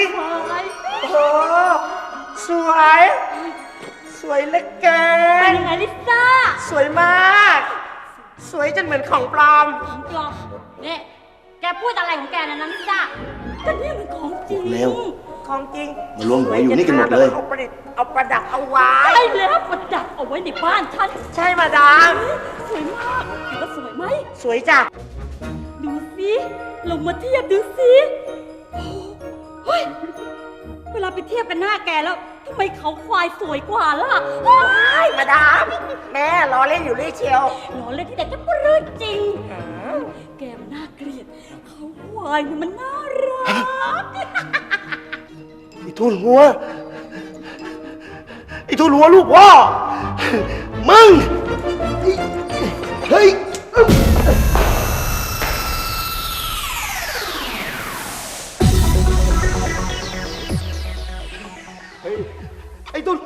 อะไรโอ้โหสวย สวยเหลือเกิเป็นนยังไงลิซ่าสวยมาก สวยจนเหมือนของปลอม ของปลอมเนี่ยแกพูดอะไรของแกนะนะลิซ่าก็นี่มันของจริง เร็ว ของจริงมารวมหัวอยู่นี่กันหมดเลย เอาประดิษฐ์เอาประดับเอาไว้ ใช่แล้วประดับเอาไว้ในบ้านฉันใช่มาดาม สวยมากถือว่าสวยไหม สวยจ้ะ ดูสิลงมาเทียบดูสิโอ้เฮ้ย เวลาไปเทียบกันหน้าแกแล้วทำไมเขาควายสวยกว่าล่ะเฮ้ยมาดาม แม่ล้อเล่นอยู่เรื่อยเชียวล้อเล่นที่แต่จะพูดเรื่องจริง แกมันน่าเกลียด เขาควายเนี่ยมันน่ารัก ไอ้ทุนหัว ไอ้ทุนหัวลูกพ่อ มึง เฮ้ย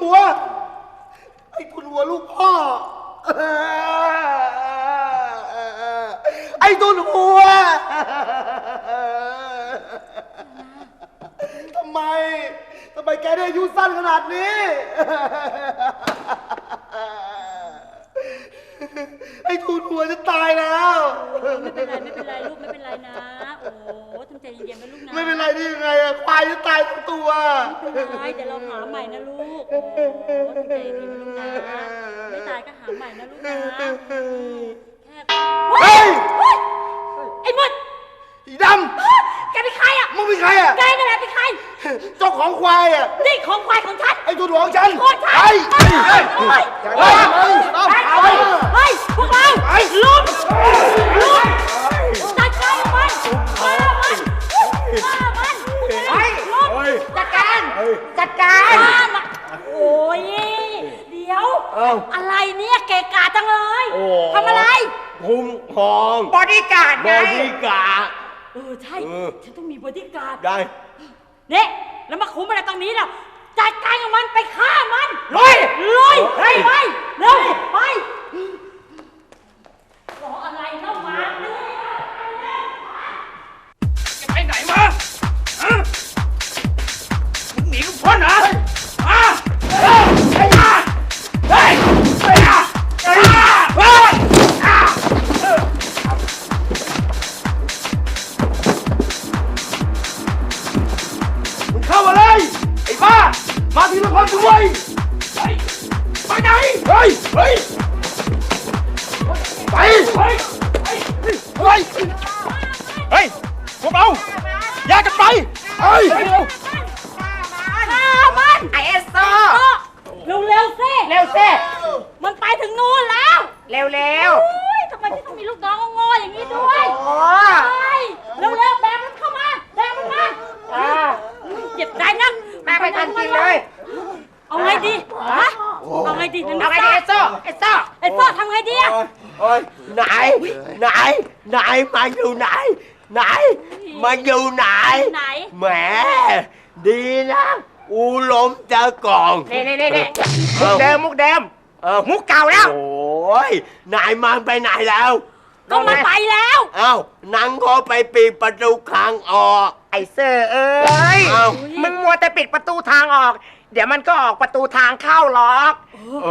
หัว ไอ้ทุนหัวลูกพ่อ ไอ้ทุนหัว ทำไม ทำไมแกได้อายุสั้นขนาดนี้ ไอ้ทูนหัวจะตายแล้ว ไม่เป็นไรไม่เป็นไรลูกไม่เป็นไรนะ โอ้ทำใจเย็นๆนะลูกนะไม่เป็นไรได้ยังไงอะควายจะตายทั้งตัว ไม่เป็นไรเดี๋ยวเราหาใหม่นะลูก โอ้ทำใจเย็นๆนะลูกนะไม่ตายก็หาใหม่นะลูกนะแค่เฮ้ยเฮ้ย ไอ้มดอีดแกเป็นใครอะำมึงเป็นใครอะแกนั่นแหละ เป็นใครเจ้าของควายอะนี่ของควายของฉันไอ้ทูนหัวของฉันโคตรฉันไอ้เฮ้ยเฮ้ยเฮ้ยเฮ้ยเฮ้ยต้องเฮ้ยไปเฮ้ยพวกเราลุมลุมจัดการมันฆ่ามันฆ่ามันเฮ้ยลุมจัดการจัดการฆ่ามันโอ้ยเดี๋ยวเอ้าอะไรเนี่ยเกะกะจังเลยโอ้ทำอะไรคุ้มครองบอดี้การ์ดบไงอดี้การ์ดเออใช่เออฉันต้องมีบอดี้การ์ดได้เนี่ย แล้วมาคุ้มอะไรตรงนี้ล่ะจัดการกับมันไปฆ่ามันลุยลุยเฮ้ยไปเร็วไปรออะไรเข้ามาเนี่ย มาทีละคนด้วยเฮ้ยไปไหนเฮ้ยเฮ้ยไปเฮ้ยเฮ้ยเฮ้ยเฮ้ยพวกเราแยกกันไปเฮ้ยฆ่ามันไอเอสโซเร็วเร็วๆสิเร็วเซ่มันไปถึงนู่นแล้ว เร็วเร็วอุ้ยทำไมพี่ต้องมีลูกน้องโง่ๆอย่างนี้ด้วยโอ้ไปเร็วเร็วๆแบกมันเข้ามาแบกมันมาอ่าเจ็บใจนักแม่ไปทันทีเลย เอาไงดีฮะเอาไงดีนั่นเอาไงดีเอสโซเอสโซไอ้พ่อทำไงดีอะโอ้ยไหนไหนไหนมาอยู่ไหน ไหน มาอยู่ไหนไหนแหมดีนะ อูล้มเจอกล่องนี่นี่นี่นี่มุกเดิมมุกเดิมเออมุกเก่าแล้ว โอ้ยนายมันไปไหนแล้วก็มันไปแล้วเอ้านังก็ไปปีประตูคางออก ไอเซอร์เอ้ยเอ้ามึงมัวแต่ปิดประตูทางออก เดี๋ยวมันก็ออกประตูทางเข้าหรอก เอ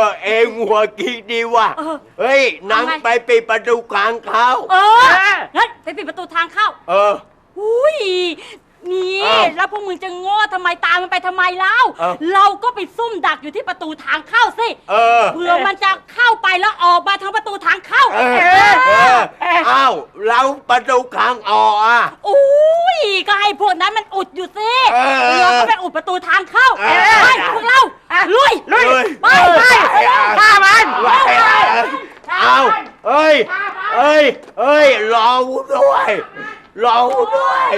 อ เองหัวคิดดีว่ะ เออเฮ้ยนังเอาไง ไปปีประตูคางเข้า เอองั้นไปปิดประตูทางเข้า เออ อุ้ย นี่ อ้าวแล้วพวกมึงจะโง่ทำไมตามมันไปทำไมเล่า เอ้า เราก็ไปซุ่มดักอยู่ที่ประตูทางเข้าสิ เออ เผื่อมันจะเข้าไปแล้วออกมาทางประตูทางเข้า เออ เออเอ้าเราประตูคางออกอะ อุ้ย ก็ให้พวกนั้นมันอุดอยู่สิเออ เราก็ไปอุดประตูทางเข้า เออ ไปพวกเรา ลุย ลุย ไปไป ฆ่ามัน ไปเอาเอ้ย เอ้ย เอ้ย รอกูด้วย รองด้วย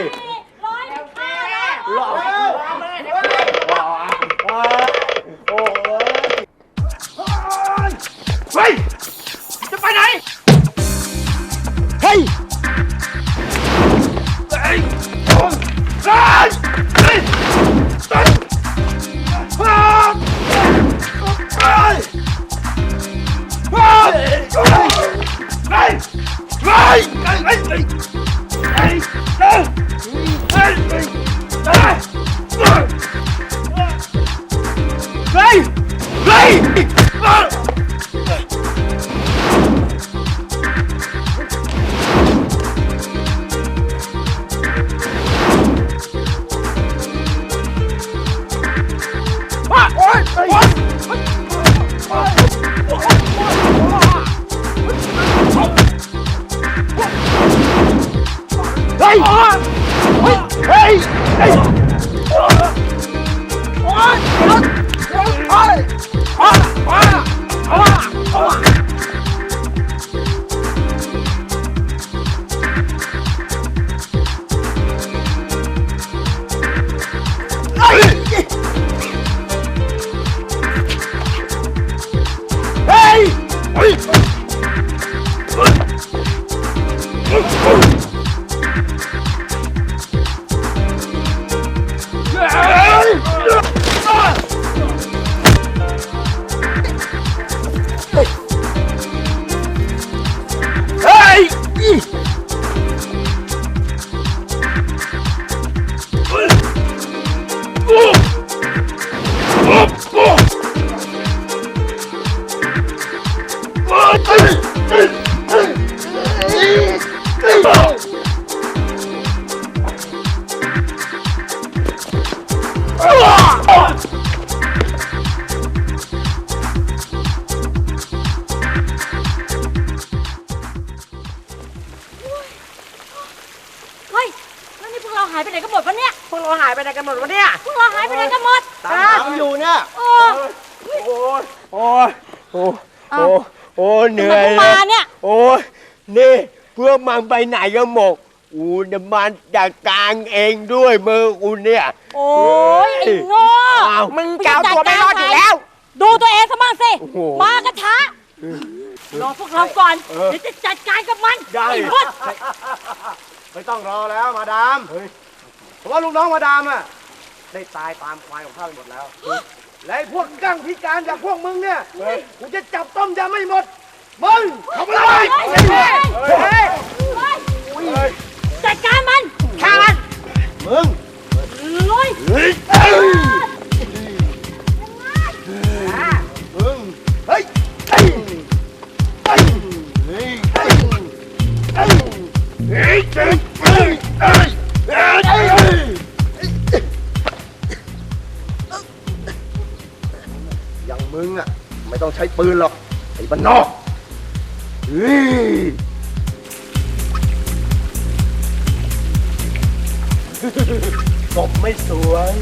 ร้อยฆ่าแล้วรอโอ้ยเฮ้ยาหายไปไหนกันหมดวะเนี่ย พวกเราหายไปไหนกันหมดตามหาอยู่เนี่ยเออโอ้ยโอ้ยโอ้เอ้าโอ้โอ้เหนื่อยทำไมเพิ่งมาเนี่ย โอ้ยนี่เพื่อมันไปไหนกันหมดอูจะมาจัดการเองด้วยมือกูเนี่ย โอ้ยไอ้โง่อ้าวมึงจะเอาตัวไม่รอดอยู่แล้ว ดูตัวเองซะบ้างสิโอ้โหมากระทะรอพวกเราก่อนเดี๋ยวจะจัดการกับมันได้ไอ้พุทธไม่ต้องรอแล้วมาดาม เพราะว่าลูกน้องมาดามอะได้ตายตามควายของข้าไปหมดแล้ว และไอ้พวกกั้งพิการอย่างพวกมึงเนี่ยกูจะจับต้มยำไม่หมด มึงทำอะไรเฮ้ยเฮ้ยจัดการมันฆ่ามัน มึง ลุย เฮ้ย อย่างมึงอะ ไม่ต้องใช้ปืนหรอก ไอ้บ้านนอกเฮ้ยจบไม่สวย